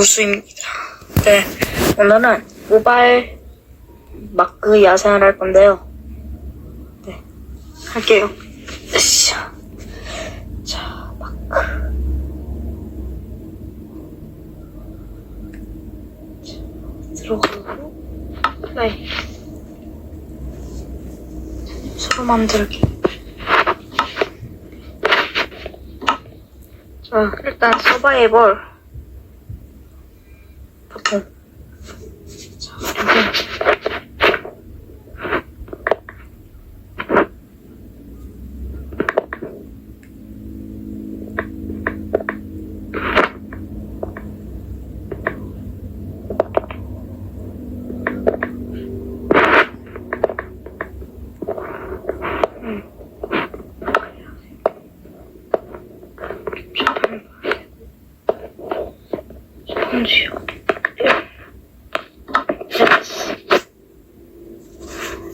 우수입니다. 네, 오늘은 모바일 마크 야생을 할 건데요. 네, 할게요. 으쌰. 자, 마크. 자, 들어가고, 플레이. 서로 만들기. 자, 일단 서바이벌.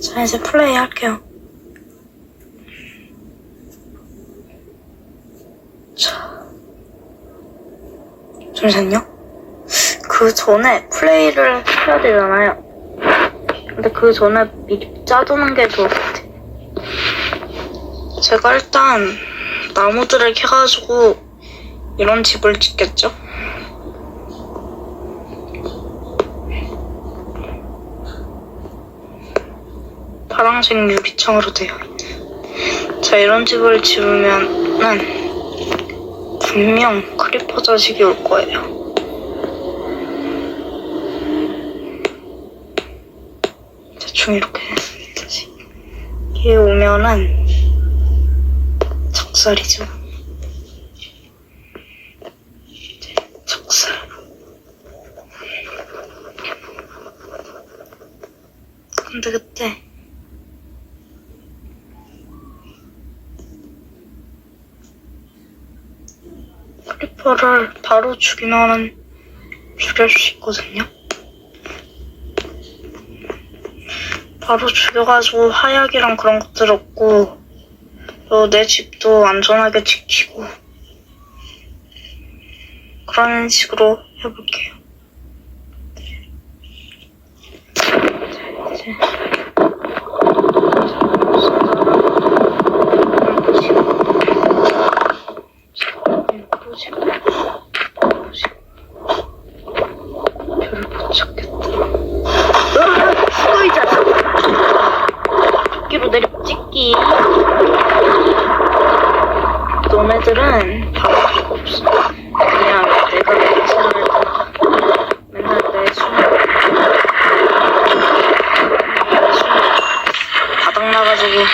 자, 이제 플레이 할게요. 자. 잠시만요. 그 전에 플레이를 해야 되잖아요. 근데 그 전에 미리 짜두는 게 좋을 것 같아. 제가 일단 나무들을 캐가지고 이런 집을 짓겠죠? 파란색 유리창으로 되어. 자, 이런 집을 지으면은 분명 크리퍼 자식이 올 거예요. 대충 이렇게 다시 얘 오면은 적살이죠. 적살. 근데 그때 크리퍼를 바로 죽이면은 죽일 수 있거든요. 바로 죽여가지고 화약이랑 그런 것들 얻고 또 내 집도 안전하게 지키고 그런 식으로 해볼게요. 자, 이제 보시고 보시고 별을 못 찾겠다. 으아! 죽어 이 자식! 토끼로 내려 찍기. 너네들은 잡을 수가 없어. 그냥 내가 괜찮을 때마다 맨날 내 숨, 내 숨, 바닥 나가지고.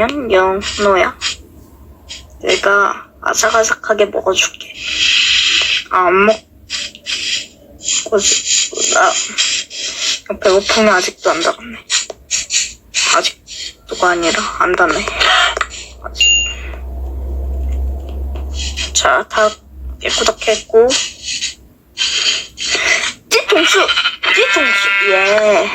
안녕, 영노야. 내가 아삭아삭하게 먹어줄게. 아, 안 먹고 싶구나. 배고픔이 아직도 안 닿았네. 아직도가 아니라 안 닿네. 자, 다 깨끗하게 했고. 뒤통수! 뒤통수! 예.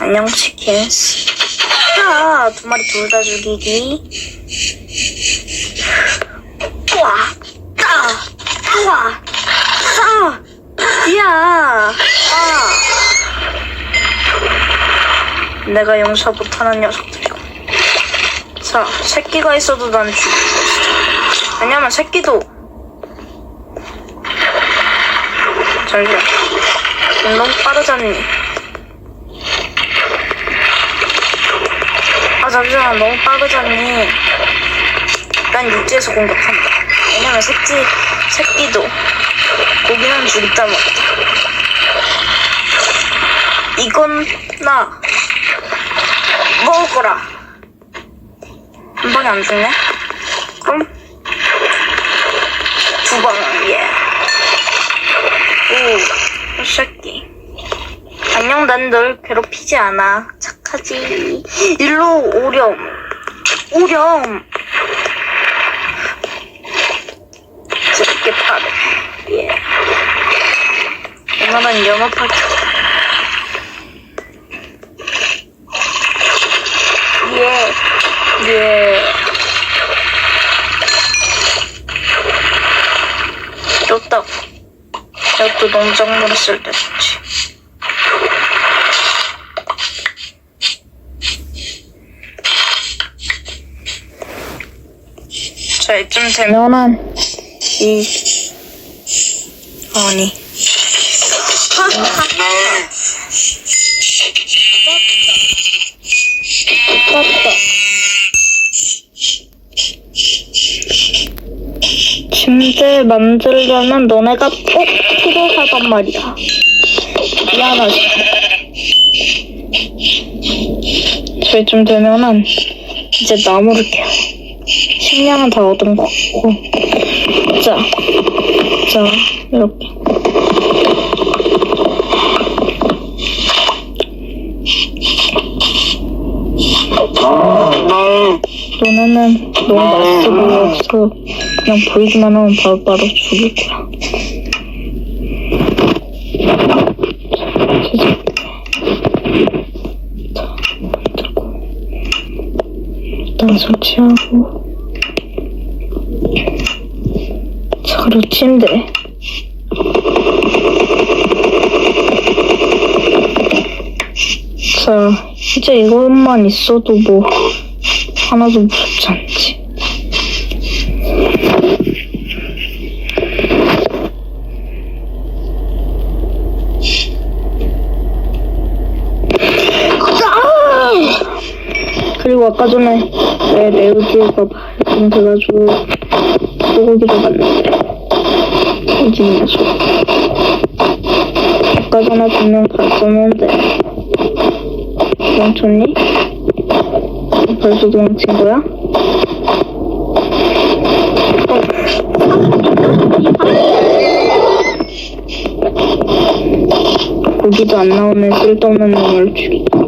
안녕, 치킨스. 자, 두 마리 둘 다 죽이기. 우와, 따, 우와, 싸, 야, 아. 내가 용서 못하는 녀석들이고. 자, 새끼가 있어도 난수 있어. 왜냐면 새끼도. 잠시만. 너무 빠르잖니. 아 잠시만 너무 빠르잖니. 난 육지에서 공격한다. 왜냐면 새끼 새끼도 고기는 죽있다 말이다 이건 나 먹어라. 한 번에 안 죽네? 그럼 두방 예. 오, 이 새끼. 안녕, 난 널 괴롭히지 않아. 착 하지. 일로 오렴. 오렴. 이렇게 파래. 예. 오늘은 영업하기. 예. 예. 줬다고. 이것도 농작물에 쓸때 좋지. 자, 이쯤 되면은, 이, 아니. 떴다. 침대 만들려면 너네가 꼭 필요하단 말이야. 미안하지. 저희쯤 되면은 이제 나무를 캐. 식량은 다 얻은 것 같고. 자, 자, 이렇게. 너네는 너무 맛있어 보여서 그냥 보이기만 하면 바로바로 죽일 거야. 일단 설치하고. 자, 그리고 침대. 자, 이제 이것만 있어도 뭐, 하나도 무섭지 않지. 아! 그리고 아까 전에 내 레오지가 발견돼가지고 소고기를 봤는데 소 아까 전에 분명 봤었는데 멈췄니? 벌써 도망친 거야? 고기도 안 나오는 쓸데없는 놈을 죽이고